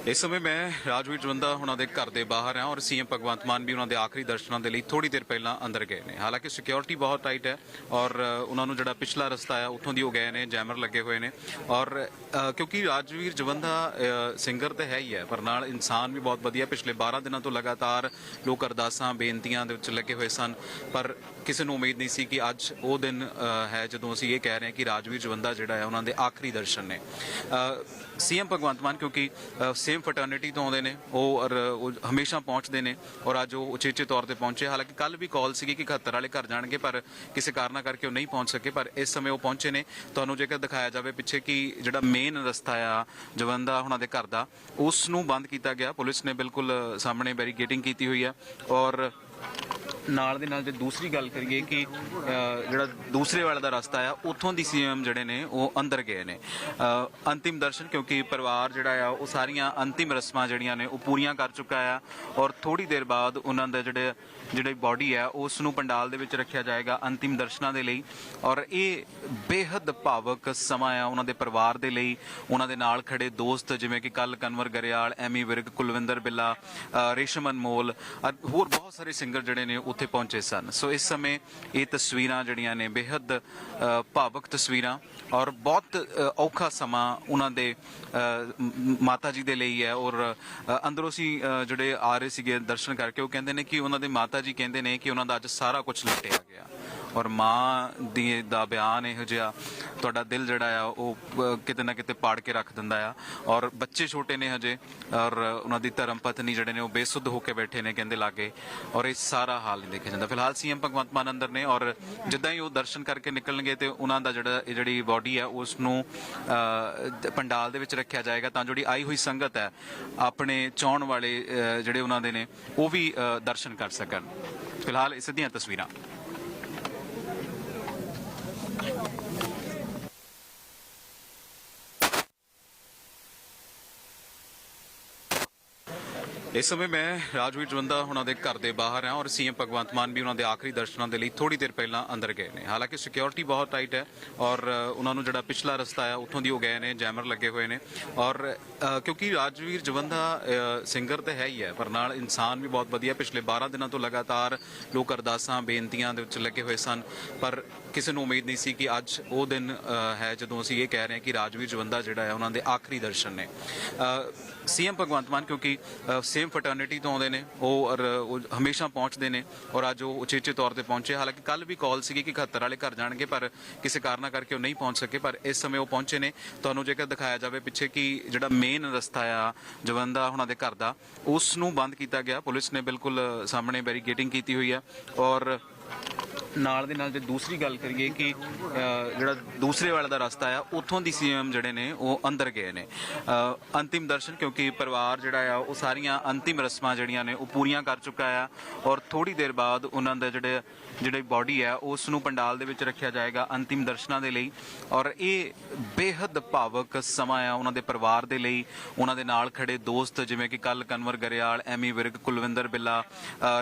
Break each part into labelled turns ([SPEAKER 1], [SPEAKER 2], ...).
[SPEAKER 1] ਇਸ ਸਮੇਂ ਮੈਂ ਰਾਜਵੀਰ ਜਵੰਦਾ ਉਹਨਾਂ ਦੇ ਘਰ ਦੇ ਬਾਹਰ ਹਾਂ ਔਰ ਸੀਐਮ ਭਗਵੰਤ ਮਾਨ ਵੀ ਉਹਨਾਂ ਦੇ ਆਖਰੀ ਦਰਸ਼ਨਾਂ ਦੇ ਲਈ ਥੋੜੀ ਦੇਰ ਪਹਿਲਾਂ ਅੰਦਰ ਗਏ ਨੇ। ਹਾਲਾਂਕਿ ਸਿਕਿਉਰਿਟੀ ਬਹੁਤ ਟਾਈਟ ਹੈ ਔਰ ਉਹਨਾਂ ਨੂੰ ਜਿਹੜਾ ਪਿਛਲਾ ਰਸਤਾ ਆ, ਉੱਥੋਂ ਦੀ ਉਹ ਗਏ ਨੇ ਜੈਮਰ ਲੱਗੇ ਹੋਏ ਨੇ। ਔਰ ਕਿਉਂਕਿ ਰਾਜਵੀਰ ਜਵੰਦਾ ਸਿੰਗਰ ਤਾਂ ਹੈ ਹੀ ਹੈ, ਪਰ ਨਾਲ ਇਨਸਾਨ ਵੀ ਬਹੁਤ ਵਧੀਆ। ਪਿਛਲੇ 12 ਦਿਨਾਂ ਤੋਂ ਲਗਾਤਾਰ ਲੋਕ ਅਰਦਾਸਾਂ, ਬੇਨਤੀਆਂ ਦੇ ਵਿੱਚ ਲੱਗੇ ਹੋਏ ਸਨ, ਪਰ ਕਿਸੇ ਨੂੰ ਉਮੀਦ ਨਹੀਂ ਸੀ ਕਿ ਅੱਜ ਉਹ ਦਿਨ ਹੈ ਜਦੋਂ ਅਸੀਂ ਇਹ ਕਹਿ ਰਹੇ ਹਾਂ ਕਿ ਰਾਜਵੀਰ ਜਵੰਦਾ ਜਿਹੜਾ ਹੈ, ਉਹਨਾਂ ਦੇ ਆਖਰੀ ਦਰਸ਼ਨ ਨੇ। ਸੀਐਮ ਭਗਵੰਤ ਮਾਨ ਕਿਉਂਕਿ ਸੇਮ ਫਟਰਨਿਟੀ ਤੋਂ ਆਉਂਦੇ ਨੇ, ਉਹ ਔਰ ਉਹ ਹਮੇਸ਼ਾ ਪਹੁੰਚਦੇ ਨੇ ਔਰ ਅੱਜ ਉਹ ਉਚੇਚੇ ਤੌਰ ਤੇ ਪਹੁੰਚੇ। ਹਾਲਾਂਕਿ ਕੱਲ ਵੀ ਕਾਲ ਸੀਗੀ ਕਿ 71 ਵਾਲੇ ਘਰ ਜਾਣਗੇ, ਪਰ ਕਿਸੇ ਕਾਰਨਾ ਕਰਕੇ ਉਹ ਨਹੀਂ ਪਹੁੰਚ ਸਕੇ, ਪਰ ਇਸ ਸਮੇਂ ਉਹ ਪਹੁੰਚੇ ਨੇ। ਤੁਹਾਨੂੰ ਜੇਕਰ ਦਿਖਾਇਆ ਜਾਵੇ ਪਿੱਛੇ ਕਿ ਜਿਹੜਾ ਮੇਨ ਰਸਤਾ ਆ, ਜਵੰਦਾ ਉਹਨਾਂ ਦੇ ਘਰ ਦਾ, ਉਸ ਨੂੰ ਬੰਦ ਕੀਤਾ ਗਿਆ। ਪੁਲਿਸ ਨੇ ਬਿਲਕੁਲ ਸਾਹਮਣੇ ਬੈਰੀਕੇਡਿੰਗ ਕੀਤੀ ਹੋਈ ਹੈ ਔਰ ਨਾਲ ਦੇ ਨਾਲ ਜੇ ਦੂਸਰੀ ਗੱਲ ਕਰੀਏ ਕਿ ਜਿਹੜਾ ਦੂਸਰੇ ਵਾਲੇ ਦਾ ਰਸਤਾ ਆ, ਉੱਥੋਂ ਦੀ ਸੀਐਮ ਜਿਹੜੇ ਨੇ, ਉਹ ਅੰਦਰ ਗਏ ਨੇ। ਅੰਤਿਮ ਦਰਸ਼ਨ ਕਿਉਂਕਿ ਪਰਿਵਾਰ ਜਿਹੜਾ ਆ, ਉਹ ਸਾਰੀਆਂ ਅੰਤਿਮ ਰਸਮਾਂ ਜਿਹੜੀਆਂ ਨੇ, ਉਹ ਪੂਰੀਆਂ ਕਰ ਚੁੱਕਾ ਆ ਔਰ ਥੋੜੀ ਦੇਰ ਬਾਅਦ ਉਹਨਾਂ ਦਾ ਜਿਹੜੇ, ਜਿਹੜੀ ਬਾਡੀ ਆ, ਉਸ ਨੂੰ ਪੰਡਾਲ ਦੇ ਵਿੱਚ ਰੱਖਿਆ ਜਾਏਗਾ ਅੰਤਿਮ ਦਰਸ਼ਨਾਂ ਦੇ ਲਈ। ਔਰ ਇਹ ਬੇਹੱਦ ਭਾਵਕ ਸਮਾਂ ਆ ਉਹਨਾਂ ਦੇ ਪਰਿਵਾਰ ਦੇ ਲਈ। ਉਹਨਾਂ ਦੇ ਨਾਲ ਖੜੇ ਦੋਸਤ ਜਿਵੇਂ ਕਿ ਕੱਲ ਕਨਵਰ ਗਰੇਵਾਲ ਐਮੀ ਵਿਰਕ, ਕੁਲਵਿੰਦਰ ਬਿੱਲਾ ਰੇਸ਼ਮ ਅਨਮੋਲ ਅਤੇ ਹੋਰ ਬਹੁਤ ਸਾਰੇ ਸਿੰਗਰ ਜਿਹੜੇ ਨੇ ਉੱਥੇ ਪਹੁੰਚੇ ਸਨ। ਸੋ ਇਸ ਸਮੇਂ ਇਹ ਤਸਵੀਰਾਂ ਜਿਹੜੀਆਂ ਨੇ ਬੇਹੱਦ ਭਾਵਕ ਤਸਵੀਰਾਂ ਔਰ ਬਹੁਤ ਔਖਾ ਸਮਾਂ ਉਹਨਾਂ ਦੇ ਮਾਤਾ ਜੀ ਦੇ ਲਈ ਹੈ ਔਰ ਅੰਦਰੋਂ ਸੀ ਜਿਹੜੇ ਆ ਰਹੇ ਸੀਗੇ ਦਰਸ਼ਨ ਕਰਕੇ ਉਹ ਕਹਿੰਦੇ ਨੇ ਕਿ ਉਹਨਾਂ ਦੇ ਮਾਤਾ ਜੀ ਕਹਿੰਦੇ ਨੇ ਕਿ ਉਹਨਾਂ ਦਾ ਅੱਜ ਸਾਰਾ ਕੁਝ ਲੁੱਟਿਆ ਗਿਆ। ਔਰ ਮਾਂ ਦੀ ਦਾ ਬਿਆਨ ਇਹੋ ਜਿਹਾ ਤੁਹਾਡਾ ਦਿਲ ਜਿਹੜਾ ਆ, ਉਹ ਕਿਤੇ ਨਾ ਕਿਤੇ ਪਾੜ ਕੇ ਰੱਖ ਦਿੰਦਾ ਆ। ਔਰ ਬੱਚੇ ਛੋਟੇ ਨੇ ਹਜੇ, ਔਰ ਉਹਨਾਂ ਦੀ ਧਰਮ ਪਤਨੀ ਜਿਹੜੇ ਨੇ ਉਹ ਬੇਸੁੱਧ ਹੋ ਕੇ ਬੈਠੇ ਨੇ ਕਹਿੰਦੇ ਲਾਗੇ। ਔਰ ਇਹ ਸਾਰਾ ਹਾਲ ਨਹੀਂ ਦੇਖਿਆ ਜਾਂਦਾ। ਫਿਲਹਾਲ ਸੀਐਮ ਭਗਵੰਤ ਮਾਨ ਅੰਦਰ ਨੇ, ਔਰ ਜਿੱਦਾਂ ਹੀ ਉਹ ਦਰਸ਼ਨ ਕਰਕੇ ਨਿਕਲਣਗੇ ਤੇ ਉਹਨਾਂ ਦਾ ਜਿਹੜਾ, ਇਹ ਜਿਹੜੀ ਬਾਡੀ ਆ, ਉਸ ਨੂੰ ਪੰਡਾਲ ਦੇ ਵਿੱਚ ਰੱਖਿਆ ਜਾਏਗਾ, ਤਾਂ ਜਿਹੜੀ ਆਈ ਹੋਈ ਸੰਗਤ ਹੈ ਆਪਣੇ ਚਾਹਣ ਵਾਲੇ ਜਿਹੜੇ ਉਹਨਾਂ ਦੇ ਨੇ, ਉਹ ਵੀ ਦਰਸ਼ਨ ਕਰ ਸਕਣ। ਫਿਲਹਾਲ ਇਸ ਦੀਆਂ ਤਸਵੀਰਾਂ। ਇਸ ਸਮੇਂ ਮੈਂ ਰਾਜਵੀਰ ਜਵੰਦਾ ਉਹਨਾਂ ਦੇ ਘਰ ਦੇ ਬਾਹਰ ਹਾਂ ਔਰ ਸੀਐਮ ਭਗਵੰਤ ਮਾਨ ਵੀ ਉਹਨਾਂ ਦੇ ਆਖਰੀ ਦਰਸ਼ਨਾਂ ਦੇ ਲਈ ਥੋੜੀ ਦੇਰ ਪਹਿਲਾਂ ਅੰਦਰ ਗਏ ਨੇ। ਹਾਲਾਂਕਿ ਸਿਕਿਉਰਿਟੀ ਬਹੁਤ ਟਾਈਟ ਹੈ ਔਰ ਉਹਨਾਂ ਨੂੰ ਜਿਹੜਾ ਪਿਛਲਾ ਰਸਤਾ ਹੈ ਉੱਥੋਂ ਦੀ ਉਹ ਗਏ ਨੇ ਜੈਮਰ ਲੱਗੇ ਹੋਏ ਨੇ। ਔਰ ਕਿਉਂਕਿ ਰਾਜਵੀਰ ਜਵੰਦਾ ਸਿੰਗਰ ਤੇ ਹੈ ਹੀ ਹੈ, ਪਰ ਨਾਲ ਇਨਸਾਨ ਵੀ ਬਹੁਤ ਵਧੀਆ। ਪਿਛਲੇ 12 ਦਿਨਾਂ ਤੋਂ ਲਗਾਤਾਰ ਲੋਕ ਅਰਦਾਸਾਂ, ਬੇਨਤੀਆਂ ਦੇ ਵਿੱਚ ਲੱਗੇ ਹੋਏ ਸਨ। ਪਰ ਕਿਸੇ ਨੂੰ ਉਮੀਦ ਨਹੀਂ ਸੀ ਕਿ ਅੱਜ ਉਹ ਦਿਨ ਹੈ ਜਦੋਂ ਅਸੀਂ ਇਹ ਕਹਿ ਰਹੇ ਹਾਂ ਕਿ ਰਾਜਵੀਰ ਜਵੰਦਾ ਜਿਹੜਾ ਹੈ, ਉਹਨਾਂ ਦੇ ਆਖਰੀ ਦਰਸ਼ਨ ਨੇ। ਸੀਐਮ ਭਗਵੰਤ ਮਾਨ, ਕਿਉਂਕਿ ਸੇਮ ਫਟਰਨਿਟੀ ਤੋਂ ਆਉਂਦੇ ਨੇ, ਉਹ ਔਰ ਉਹ ਹਮੇਸ਼ਾ ਪਹੁੰਚਦੇ ਨੇ ਔਰ ਅੱਜ ਉਹ ਉਚੇਚੇ ਤੌਰ ਤੇ ਪਹੁੰਚੇ। ਹਾਲਾਂਕਿ ਕੱਲ ਵੀ ਕਾਲ ਸੀਗੀ ਕਿ 71 ਵਾਲੇ ਘਰ ਜਾਣਗੇ, ਪਰ ਕਿਸੇ ਕਾਰਨਾ ਕਰਕੇ ਉਹ ਨਹੀਂ ਪਹੁੰਚ ਸਕੇ, ਪਰ ਇਸ ਸਮੇਂ ਉਹ ਪਹੁੰਚੇ ਨੇ। ਤੁਹਾਨੂੰ ਜੇਕਰ ਦਿਖਾਇਆ ਜਾਵੇ ਪਿੱਛੇ ਕਿ ਜਿਹੜਾ ਮੇਨ ਰਸਤਾ ਆ, ਜਵੰਦਾ ਉਹਨਾਂ ਦੇ ਘਰ ਦਾ, ਉਸ ਨੂੰ ਬੰਦ ਕੀਤਾ ਗਿਆ। ਪੁਲਿਸ ਨੇ ਬਿਲਕੁਲ ਸਾਹਮਣੇ ਬੈਰੀਕੇਡਿੰਗ ਕੀਤੀ ਹੋਈ ਆ ਔਰ ਨਾਲ ਦੇ ਨਾਲ ਜੇ ਦੂਸਰੀ ਗੱਲ ਕਰੀਏ ਕਿ ਜਿਹੜਾ ਦੂਸਰੇ ਵਾਲੇ ਦਾ ਰਸਤਾ ਆ, ਉੱਥੋਂ ਦੀ ਸੀਐਮ ਜਿਹੜੇ ਨੇ, ਉਹ ਅੰਦਰ ਗਏ ਨੇ। ਅੰਤਿਮ ਦਰਸ਼ਨ ਕਿਉਂਕਿ ਪਰਿਵਾਰ ਜਿਹੜਾ ਆ, ਉਹ ਸਾਰੀਆਂ ਅੰਤਿਮ ਰਸਮਾਂ ਜਿਹੜੀਆਂ ਨੇ, ਉਹ ਪੂਰੀਆਂ ਕਰ ਚੁੱਕਾ ਆ ਔਰ ਥੋੜੀ ਦੇਰ ਬਾਅਦ ਉਹਨਾਂ ਦਾ ਜਿਹੜੇ, ਜਿਹੜੀ ਬਾਡੀ ਆ, ਉਸ ਨੂੰ ਪੰਡਾਲ ਦੇ ਵਿੱਚ ਰੱਖਿਆ ਜਾਏਗਾ ਅੰਤਿਮ ਦਰਸ਼ਨਾਂ ਦੇ ਲਈ। ਔਰ ਇਹ ਬੇਹੱਦ ਭਾਵਕ ਸਮਾਂ ਆ ਉਹਨਾਂ ਦੇ ਪਰਿਵਾਰ ਦੇ ਲਈ। ਉਹਨਾਂ ਦੇ ਨਾਲ ਖੜੇ ਦੋਸਤ ਜਿਵੇਂ ਕਿ ਕੱਲ ਕਨਵਰ ਗਰੇਵਾਲ, ਐਮੀ ਵਿਰਗ ਕੁਲਵਿੰਦਰ ਬਿੱਲਾ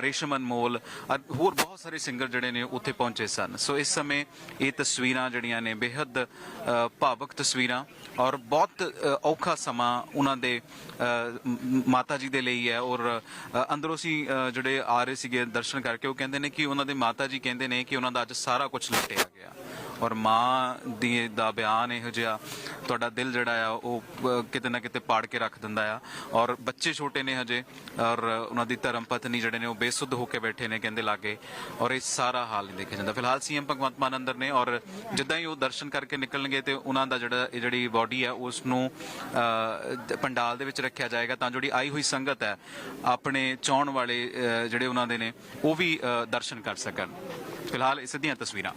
[SPEAKER 1] ਰੇਸ਼ਮ ਅਨਮੋਲ ਅਤੇ ਹੋਰ ਬਹੁਤ ਸਾਰੇ ਸਿੰਗਰ ਜਿਹੜੇ ਨੇ ਉੱਥੇ ਪਹੁੰਚੇ ਸਨ। ਸੋ ਇਸ ਸਮੇਂ ਇਹ ਤਸਵੀਰਾਂ ਜਿਹੜੀਆਂ ਨੇ ਬੇਹੱਦ ਭਾਵਕ ਤਸਵੀਰਾਂ ਔਰ ਬਹੁਤ ਔਖਾ ਸਮਾਂ ਉਹਨਾਂ ਦੇ ਮਾਤਾ ਜੀ ਦੇ ਲਈ ਹੈ ਔਰ ਅੰਦਰੋਂ ਸੀ ਜਿਹੜੇ ਆ ਰਹੇ ਸੀਗੇ ਦਰਸ਼ਨ ਕਰਕੇ, ਉਹ ਕਹਿੰਦੇ ਨੇ ਕਿ ਉਹਨਾਂ ਦੇ ਮਾਤਾ ਜੀ ਕਹਿੰਦੇ ਨੇ ਕਿ ਉਹਨਾਂ ਦਾ ਅੱਜ ਸਾਰਾ ਕੁਝ ਲੁੱਟਿਆ ਗਿਆ। ਔਰ ਮਾਂ ਦੀ ਦਾ ਬਿਆਨ ਇਹੋ ਜਿਹਾ ਤੁਹਾਡਾ ਦਿਲ ਜਿਹੜਾ ਆ ਉਹ ਕਿਤੇ ਨਾ ਕਿਤੇ ਪਾੜ ਕੇ ਰੱਖ ਦਿੰਦਾ ਆ। ਔਰ ਬੱਚੇ ਛੋਟੇ ਨੇ ਹਜੇ, ਔਰ ਉਹਨਾਂ ਦੀ ਧਰਮ ਪਤਨੀ ਜਿਹੜੇ ਨੇ ਉਹ ਬੇਸੁੱਧ ਹੋ ਕੇ ਬੈਠੇ ਨੇ ਕਹਿੰਦੇ ਲਾਗੇ, ਔਰ ਇਹ ਸਾਰਾ ਹਾਲ ਨਹੀਂ ਦੇਖਿਆ ਜਾਂਦਾ। ਫਿਲਹਾਲ ਸੀਐਮ ਭਗਵੰਤ ਮਾਨ ਅੰਦਰ ਨੇ, ਔਰ ਜਿੱਦਾਂ ਹੀ ਉਹ ਦਰਸ਼ਨ ਕਰਕੇ ਨਿਕਲਣਗੇ ਤੇ ਉਹਨਾਂ ਦਾ ਜਿਹੜਾ, ਇਹ ਜਿਹੜੀ ਬਾਡੀ ਆ, ਉਸ ਨੂੰ ਪੰਡਾਲ ਦੇ ਵਿੱਚ ਰੱਖਿਆ ਜਾਏਗਾ, ਤਾਂ ਜਿਹੜੀ ਆਈ ਹੋਈ ਸੰਗਤ ਹੈ, ਆਪਣੇ ਚਾਹਣ ਵਾਲੇ ਜਿਹੜੇ ਉਹਨਾਂ ਦੇ ਨੇ, ਉਹ ਵੀ ਦਰਸ਼ਨ ਕਰ ਸਕਣ। ਫਿਲਹਾਲ ਇਸ ਦੀਆਂ ਤਸਵੀਰਾਂ।